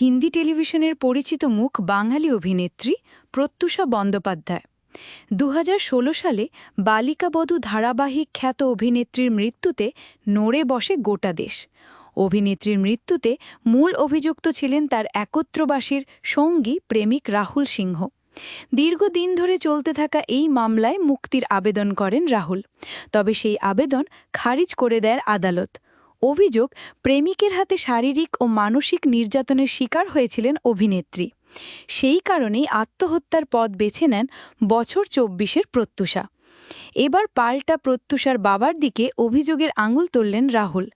হিন্দি টেলিভিশনের পরিচিত মুখ বাঙালি অভিনেত্রী প্রত্যুষা বন্দ্যোপাধ্যায়। দু হাজার ষোলো সালে বালিকাবধূ ধারাবাহিক খ্যাত অভিনেত্রীর মৃত্যুতে নড়ে বসে গোটা দেশ। অভিনেত্রীর মৃত্যুতে মূল অভিযুক্ত ছিলেন তার একত্রবাসীর সঙ্গী প্রেমিক রাহুল সিংহ। দীর্ঘদিন ধরে চলতে থাকা এই মামলায় মুক্তির আবেদন করেন রাহুল। তবে সেই আবেদন খারিজ করে দেয় আদালত। অভিযোগ, প্রেমিকের হাতে শারীরিক ও মানসিক নির্যাতনের শিকার হয়েছিলেন অভিনেত্রী। সেই কারণেই আত্মহত্যার পথ বেছে নেন বছর চব্বিশের প্রত্যুষা। এবার পাল্টা প্রত্যুষার বাবার দিকে অভিযোগের আঙুল তুললেন রাহুল।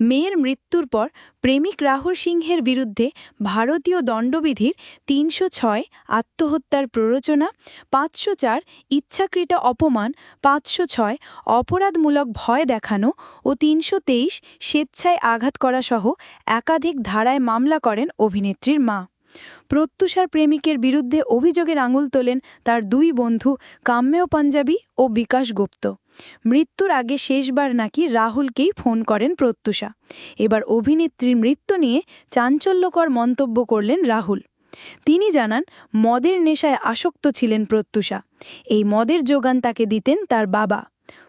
মেয়ের মৃত্যুর পর প্রেমিক রাহুল সিংহের বিরুদ্ধে ভারতীয় দণ্ডবিধির তিনশো ছয় আত্মহত্যার প্ররোচনা, পাঁচশো চার ইচ্ছাকৃত অপমান, পাঁচশো ছয় অপরাধমূলক ভয় দেখানো ও তিনশো তেইশ স্বেচ্ছায় আঘাত করাসহ একাধিক ধারায় মামলা করেন অভিনেত্রীর মা। প্রত্যুষার প্রেমিকের বিরুদ্ধে অভিযোগের আঙুল তোলেন তার দুই বন্ধু কাম্যেয় পাঞ্জাবি ও বিকাশ গুপ্ত। মৃত্যুর আগে শেষবার নাকি রাহুলকেই ফোন করেন প্রত্যুষা। এবার অভিনেত্রীর মৃত্যু নিয়ে চাঞ্চল্যকর মন্তব্য করলেন রাহুল। তিনি জানান, মদের নেশায় আসক্ত ছিলেন প্রত্যুষা। এই মদের যোগান তাকে দিতেন তার বাবা।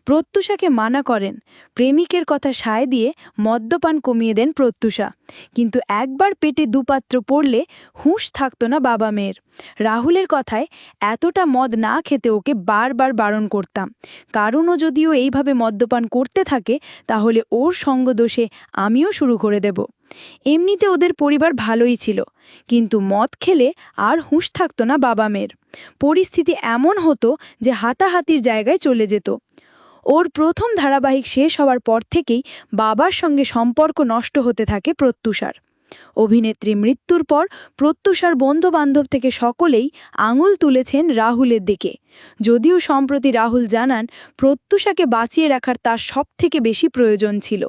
প্রত্যুষাকে মানা করেন। প্রেমিকের কথা সায় দিয়ে মদ্যপান কমিয়ে দেন প্রত্যুষা। কিন্তু একবার পেটে দুপাত্র পড়লে হুঁশ থাকত না বাবা মেয়ের। রাহুলের কথায় এতটা মদ না খেতে ওকে বারবার বারণ করতাম। কারণও যদিও এইভাবে মদ্যপান করতে থাকে, তাহলে ওর সঙ্গদোষে আমিও শুরু করে দেব। এমনিতে ওদের পরিবার ভালোই ছিল, কিন্তু মদ খেলে আর হুঁশ থাকতো না বাবা মেয়ের। পরিস্থিতি এমন হতো যে হাতাহাতির জায়গায় চলে যেত। ওর প্রথম ধারাবাহিক শেষ হওয়ার পর থেকেই বাবার সঙ্গে সম্পর্ক নষ্ট হতে থাকে প্রত্যুষার। অভিনেত্রী মৃত্যুর পর প্রত্যুষার বন্ধুবান্ধব থেকে সকলেই আঙুল তুলেছেন রাহুলের দিকে। যদিও সম্প্রতি রাহুল জানান, প্রত্যুষাকে বাঁচিয়ে রাখার তার সবথেকে বেশি প্রয়োজন ছিল।